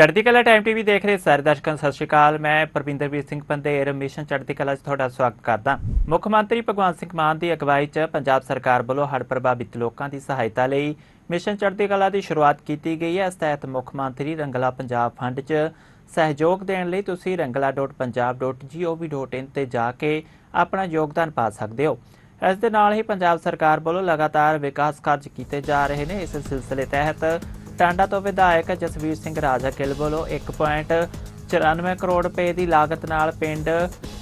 ਚੜ੍ਹਦੀ ਕਲਾ time TV ਦੇਖ ਰਹੇ ਸਾਰੇ ਦਰਸ਼ਕਾਂ ਸਤਿ ਸ਼੍ਰੀ ਅਕਾਲ। ਮੈਂ ਪਰਵਿੰਦਰਵੀਰ ਸਿੰਘ ਪੰਦੇਰ ਮਿਸ਼ਨ ਚੜ੍ਹਦੀ ਕਲਾ 'ਚ ਤੁਹਾਡਾ ਸਵਾਗਤ ਕਰਦਾ। ਮੁੱਖ ਮੰਤਰੀ ਭਗਵੰਤ ਸਿੰਘ ਮਾਨ ਦੀ ਅਗਵਾਈ 'ਚ ਪੰਜਾਬ ਸਰਕਾਰ ਵੱਲੋਂ ਹੜ੍ਹ ਪ੍ਰਭਾਵਿਤ ਲੋਕਾਂ ਦੀ ਸਹਾਇਤਾ ਲਈ ਮਿਸ਼ਨ ਚੜ੍ਹਦੀ ਕਲਾ ਦੀ ਸ਼ੁਰੂਆਤ ਕੀਤੀ ਗਈ ਹੈ। ਇਸ ਤਹਿਤ ਮੁੱਖ ਮੰਤਰੀ ਰੰਗਲਾ ਪੰਜਾਬ ਫੰਡ 'ਚ ਸਹਿਯੋਗ ਦੇਣ ਲਈ ਤੁਸੀਂ rangala.punjab.gov.in ਤੇ ਜਾ ਕੇ ਆਪਣਾ ਯੋਗਦਾਨ ਪਾ ਸਕਦੇ ਹੋ। ਇਸ ਦੇ ਨਾਲ ਹੀ ਪੰਜਾਬ ਸਰਕਾਰ ਵੱਲੋਂ ਲਗਾਤਾਰ ਵਿਕਾਸ ਕਾਰਜ ਕੀਤੇ ਜਾ ਰਹੇ ਨੇ। ਇਸ ਸਿਲਸਿਲੇ ਤਹਿਤ ਟਾਂਡਾ ਤੋਂ ਵਿਧਾਇਕ ਜਸਵੀਰ ਸਿੰਘ ਰਾਜਾ ਗਿੱਲ ਵੱਲੋਂ 1.94 ਕਰੋੜ ਰੁਪਏ ਦੀ ਲਾਗਤ ਨਾਲ ਪਿੰਡ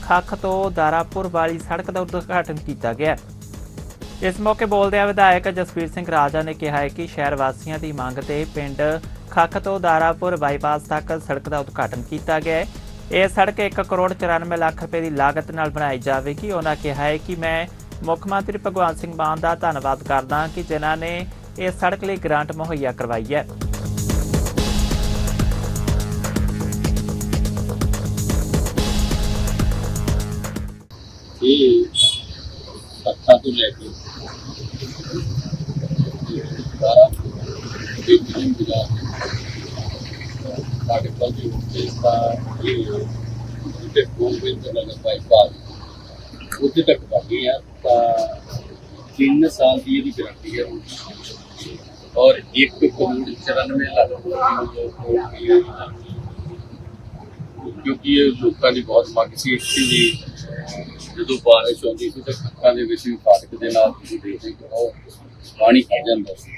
ਖੱਖ ਤੋਂ ਦਾਰਾਪੁਰ ਵਾਲੀ ਸੜਕ ਦਾ ਉਦਘਾਟਨ ਕੀਤਾ ਗਿਆ। ਇਸ ਮੌਕੇ ਬੋਲਦਿਆਂ ਵਿਧਾਇਕ ਜਸਵੀਰ ਸਿੰਘ ਰਾਜਾ ਨੇ ਕਿਹਾ ਹੈ ਕਿ ਸ਼ਹਿਰ ਵਾਸੀਆਂ ਦੀ ਮੰਗ ਤੇ ਪਿੰਡ ਖੱਖ ਤੋਂ ਦਾਰਾਪੁਰ ਬਾਈਪਾਸ ਤੱਕ ਸੜਕ ਦਾ ਉਦਘਾਟਨ ਕੀਤਾ ਗਿਆ ਹੈ। ਇਹ ਸੜਕ 1 ਕਰੋੜ 94 ਲੱਖ ਰੁਪਏ ਦੀ ਲਾਗਤ ਨਾਲ ਬਣਾਈ ਜਾਵੇਗੀ। ਉਹਨਾਂ ਕਿਹਾ ਹੈ ਕਿ ਮੈਂ ਮੁੱਖ ਮੰਤਰੀ ਭਗਵੰਤ ਸਿੰਘ ਮਾਨ ਦਾ ਧੰਨਵਾਦ ਕਰਦਾ ਕਿ ਜਿਨ੍ਹਾਂ ਨੇ ਇਸ ਸੜਕ ਲਈ ਗ੍ਰਾਂਟ ਮੁਹੱਈਆ ਕਰਵਾਈ ਹੈ। ਇਹ ਸੱਤਾ ਤੋਂ ਲੈ ਕੇ ਸਾਰਾ ਇੱਕ ਦਿਨ ਗੁਜ਼ਾਰ ਸਾਡੇ ਕੋਲ ਵੀ ਇਸ ਇਹ ਜਿੱਤੇ ਕੋਲ ਵੀ ਚੱਲਣਾ ਬਾਈਪਾਸ ਉੱਥੇ ਤੱਕ ਬਾਕੀ ਆ, ਤਾਂ 3 ਸਾਲ ਦੀ ਇਹਦੀ ਗਾਰੰਟੀ ਹੈ ਔਰ 1 ਕਰੋੜ 94 ਲੱਖ ਰੁਪਏ ਕਿਉਂਕਿ ਇਹ ਲੋਕਾਂ ਦੀ ਬਹੁਤ ਮੰਗ ਸੀ ਇੱਥੇ ਵੀ ਜਦੋਂ ਬਾਰਿਸ਼ ਆਉਂਦੀ ਸੀ ਤਾਂ ਖੱਤਾਂ ਦੇ ਵਿੱਚ ਵੀ ਫਾਟਕ ਦੇ ਨਾਲ ਤੁਸੀਂ ਦੇਖਦੇ ਕਿ ਉਹ ਪਾਣੀ ਖੜ ਜਾਂਦਾ ਸੀ।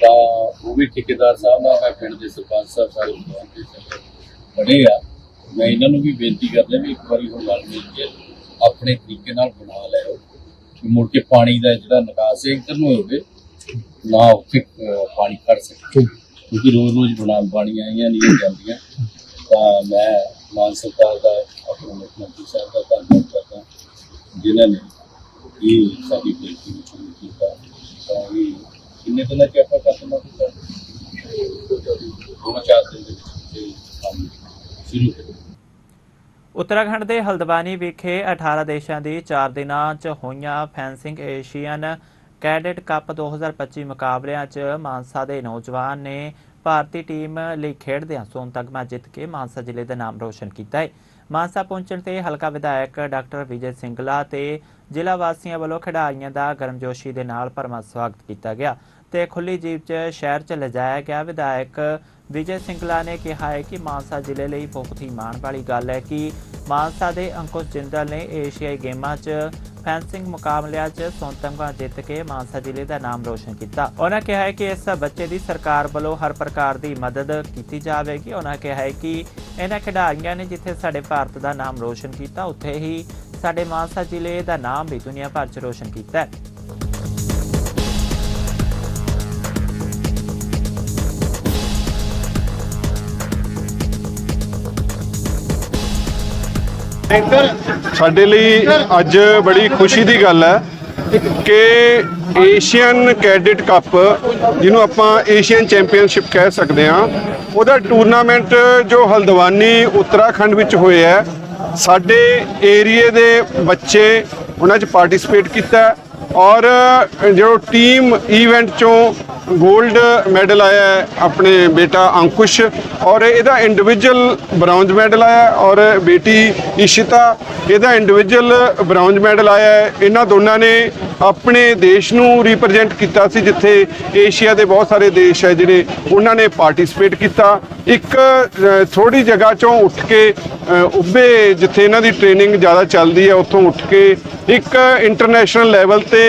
ਤਾਂ ਉਹ ਵੀ ਠੇਕੇਦਾਰ ਸਾਹਿਬ ਨਾਲ ਮੈਂ ਪਿੰਡ ਦੇ ਸਰਪੰਚ ਸਾਹਿਬ ਸਾਰੇ ਬਣੇ ਆ। ਮੈਂ ਇਹਨਾਂ ਨੂੰ ਵੀ ਬੇਨਤੀ ਕਰਦਾ ਵੀ ਇੱਕ ਵਾਰੀ ਹੁਣ ਗੱਲ ਮਿਲ ਕੇ ਆਪਣੇ ਤਰੀਕੇ ਨਾਲ ਬਣਾ ਲਿਓ ਕਿ ਮੁੜ ਕੇ ਪਾਣੀ ਦਾ ਜਿਹੜਾ ਨਿਕਾਸ ਹੈ ਇੱਧਰ ਨੂੰ ਹੋਵੇ ਨਾ ਉੱਥੇ ਪਾਣੀ ਖੜ ਸਕੇ। ਕਿਉਂਕਿ ਰੋਜ਼ ਰੋਜ਼ ਬਣਾ ਪਾਣੀ ਆਈਆਂ ਨਹੀਂ ਜਾਂਦੀਆਂ। ਤਾਂ ਮੈਂ ਮਾਨ ਸਰਕਾਰ ਦਾ ਆਪਣੇ ਮੁੱਖ ਮੰਤਰੀ ਸਾਹਿਬ ਦਾ ਧੰਨਵਾਦ ਕਰਦਾ ਜਿਨ੍ਹਾਂ ਨੇ ਇਹ ਸਾਡੀ ਬੇਨਤੀ ਨੂੰ ਪੂਰਾ ਕੀਤਾ। ਤਾਂ ਇਹ ਕਿੰਨੇ ਦਿਨਾਂ ਚ ਆਪਾਂ ਖਤਮ ਕੀਤਾ ਦੋ ਚਾਰ ਦਿਨ ਦੇ ਵਿੱਚ ਕੰਮ ਸ਼ੁਰੂ ਕਰ ਉੱਤਰਾਖੰਡ ਦੇ ਹਲਦਵਾਨੀ ਵਿਖੇ 18 ਦੇਸ਼ਾਂ ਦੀ 4 ਦਿਨਾਂ 'ਚ ਹੋਈਆਂ ਫੈਂਸਿੰਗ ਏਸ਼ੀਅਨ ਕੈਡਟ ਕੱਪ 2025 ਮੁਕਾਬਲਿਆਂ 'ਚ ਮਾਨਸਾ ਦੇ ਨੌਜਵਾਨ ਨੇ ਭਾਰਤੀ ਟੀਮ ਲਈ ਖੇਡਦਿਆਂ ਸੋਨ ਤਗਮਾ ਜਿੱਤ ਕੇ ਮਾਨਸਾ ਜ਼ਿਲ੍ਹੇ ਦਾ ਨਾਮ ਰੋਸ਼ਨ ਕੀਤਾ ਹੈ। ਮਾਨਸਾ ਪਹੁੰਚਣ ਤੇ ਹਲਕਾ ਵਿਧਾਇਕ ਡਾਕਟਰ ਵਿਜੇ ਸਿੰਗਲਾ ਤੇ ਜ਼ਿਲ੍ਹਾ ਵਾਸੀਆਂ ਵੱਲੋਂ ਖਿਡਾਰੀਆਂ ਦਾ ਗਰਮਜੋਸ਼ੀ ਦੇ ਨਾਲ ਭਰਵਾਂ ਸਵਾਗਤ ਕੀਤਾ ਗਿਆ ਤੇ ਖੁੱਲੀ ਜੀਪ 'ਚ ਸ਼ਹਿਰ 'ਚ ਲਿਜਾਇਆ ਗਿਆ। ਵਿਧਾਇਕ ਵਿਜੇ ਸਿੰਗਲਾ ਨੇ ਕਿਹਾ ਹੈ ਕਿ ਮਾਨਸਾ ਜ਼ਿਲ੍ਹੇ ਲਈ ਬਹੁਤ ਹੀ ਮਾਣ ਵਾਲੀ ਗੱਲ ਹੈ ਕਿ ਮਾਨਸਾ ਦੇ ਅੰਕੁਸ਼ ਜਿੰਦਲ ਨੇ ਏਸ਼ੀਆਈ ਗੇਮਾਂ 'ਚ ਫੈਂਸਿੰਗ ਮੁਕਾਬਲਿਆਂ 'ਚ ਸੋਨ ਜਿੱਤ ਕੇ ਮਾਨਸਾ ਜ਼ਿਲ੍ਹੇ ਦਾ ਨਾਮ ਰੋਸ਼ਨ ਕੀਤਾ। ਉਹਨਾਂ ਕਿਹਾ ਹੈ ਕਿ ਇਸ ਬੱਚੇ ਦੀ ਸਰਕਾਰ ਵੱਲੋਂ ਹਰ ਪ੍ਰਕਾਰ ਦੀ ਮਦਦ ਕੀਤੀ ਜਾਵੇਗੀ। ਉਹਨਾਂ ਕਿਹਾ ਹੈ ਕਿ ਇਹਨਾਂ ਖਿਡਾਰੀਆਂ ਨੇ ਜਿੱਥੇ ਸਾਡੇ ਭਾਰਤ ਦਾ ਨਾਮ ਰੋਸ਼ਨ ਕੀਤਾ, ਉੱਥੇ ਹੀ ਸਾਡੇ ਮਾਨਸਾ ਜ਼ਿਲ੍ਹੇ ਦਾ ਨਾਮ ਵੀ ਦੁਨੀਆ ਭਰ 'ਚ ਰੋਸ਼ਨ ਕੀਤਾ ਹੈ। ਸਾਡੇ ਲਈ ਅੱਜ ਬੜੀ ਖੁਸ਼ੀ ਦੀ ਗੱਲ ਹੈ ਕਿ ਏਸ਼ੀਅਨ ਕੈਡਿਟ ਕੱਪ ਜਿਹਨੂੰ ਆਪਾਂ ਏਸ਼ੀਅਨ ਚੈਂਪੀਅਨਸ਼ਿਪ ਕਹਿ ਸਕਦੇ ਹਾਂ ਉਹਦਾ ਟੂਰਨਾਮੈਂਟ ਜੋ ਹਲਦਵਾਨੀ ਉੱਤਰਾਖੰਡ ਵਿੱਚ ਹੋਇਆ ਹੈ, ਸਾਡੇ ਏਰੀਏ ਦੇ ਬੱਚੇ ਉਹਨਾਂ 'ਚ ਪਾਰਟਿਸਿਪੇਟ ਕੀਤਾ ਔਰ ਜੋ ਟੀਮ ਇਵੈਂਟ ਚੋਂ 골ਡ ਮੈਡਲ ਆਇਆ ਹੈ ਆਪਣੇ ਬੇਟਾ ਅੰਕੁਸ਼ ਔਰ ਇਹਦਾ ਇੰਡੀਵਿਜੂਅਲ ਬ੍ਰੌਂਜ਼ ਮੈਡਲ ਆਇਆ ਔਰ ਬੇਟੀ ਇਸ਼ਿਤਾ, ਇਹਦਾ ਇੰਡੀਵਿਜੂਅਲ ਬ੍ਰੌਂਜ਼ ਮੈਡਲ ਆਇਆ ਹੈ। ਇਹਨਾਂ ਦੋਨਾਂ ਨੇ ਆਪਣੇ ਦੇਸ਼ ਨੂੰ ਰਿਪਰੈਜ਼ੈਂਟ ਕੀਤਾ ਸੀ, ਜਿੱਥੇ ਏਸ਼ੀਆ ਦੇ ਬਹੁਤ ਸਾਰੇ ਦੇਸ਼ ਹੈ ਜਿਹੜੇ ਉਹਨਾਂ ਨੇ ਪਾਰਟਿਸਿਪੇਟ ਕੀਤਾ। ਇੱਕ ਥੋੜੀ ਜਗ੍ਹਾ ਚੋਂ ਉੱਠ ਕੇ ਅ, ਉੱਭੇ ਜਿੱਥੇ ਇਹਨਾਂ ਦੀ ਟ੍ਰੇਨਿੰਗ ਜ਼ਿਆਦਾ ਚੱਲਦੀ ਹੈ ਉੱਥੋਂ ਉੱਠ ਕੇ ਇੱਕ ਇੰਟਰਨੈਸ਼ਨਲ ਲੈਵਲ ਤੇ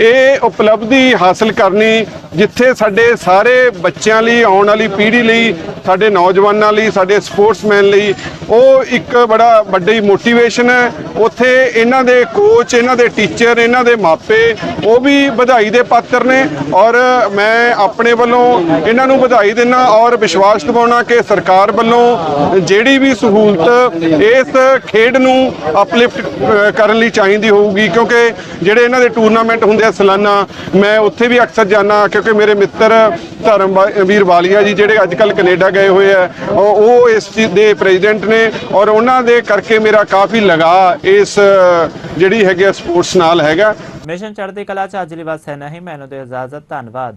ਇਹ ਉਪਲਬਧੀ ਹਾਸਲ ਕਰਨੀ ਜਿੱਥੇ ਸਾਡੇ ਸਾਰੇ ਬੱਚਿਆਂ ਲਈ ਆਉਣ ਵਾਲੀ ਪੀੜ੍ਹੀ ਲਈ ਸਾਡੇ ਨੌਜਵਾਨਾਂ ਲਈ ਸਾਡੇ ਸਪੋਰਟਸਮੈਨ ਲਈ ਉਹ ਇੱਕ ਬੜਾ ਵੱਡੀ ਮੋਟੀਵੇਸ਼ਨ ਹੈ। ਉੱਥੇ ਇਹਨਾਂ ਦੇ ਕੋਚ ਇਹਨਾਂ ਦੇ ਟੀਚਰ ਇਹਨਾਂ ਦੇ ਮਾਪੇ ਉਹ ਵੀ ਵਧਾਈ ਦੇ ਪਾਤਰ ਨੇ ਔਰ ਮੈਂ ਆਪਣੇ ਵੱਲੋਂ ਇਹਨਾਂ ਨੂੰ ਵਧਾਈ ਦਿੰਦਾ ਔਰ ਵਿਸ਼ਵਾਸ ਦਿਵਾਉਣਾ ਕਿ ਸਰਕਾਰ ਵੱਲੋਂ ਜਿਹੜੀ ਵੀ ਸਹੂਲਤ ਇਸ ਖੇਡ ਨੂੰ ਅਪਲਿਫਟ ਕਰਨ ਲਈ ਚਾਹੀਦੀ ਹੋਊਗੀ, ਕਿਉਂਕਿ ਜਿਹੜੇ ਇਹਨਾਂ ਦੇ ਟੂਰਨਾਮੈਂਟ ਹੁੰਦੇ ਆ ਸਾਲਾਨਾ, ਮੈਂ ਉੱਥੇ ਵੀ ਅਕਸਰ ਜਾਣਾ ਕਿਉਂਕਿ ਮੇਰੇ ਮਿੱਤਰ ਧਰਮ ਵੀਰ ਵਾਲੀਆ ਜੀ ਜਿਹੜੇ ਅੱਜ ਕੱਲ ਕੈਨੇਡਾ ਗਏ ਹੋਏ ਆ, ਉਹ ਉਹ ਇਸ ਚੀਜ਼ ਦੇ ਪ੍ਰੈਜ਼ੀਡੈਂਟ ਨੇ, ਔਰ ਉਹਨਾਂ ਦੇ ਕਰਕੇ ਮੇਰਾ ਕਾਫੀ ਲਗਾ ਇਸ, ਜਿਹੜੀ ਹੈਗੀ ਸਪੋਰਟਸ ਨਾਲ ਹੈਗਾ। ਮਿਸ਼ਨ ਚੜ੍ਹਦੀ ਕਲਾ 'ਚ ਅੱਜ ਲਈ ਬਸ ਇੰਨਾ ਹੀ ਮੈਨੂੰ ਦੇ ਇਜਾਜ਼ਤ, ਧੰਨਵਾਦ।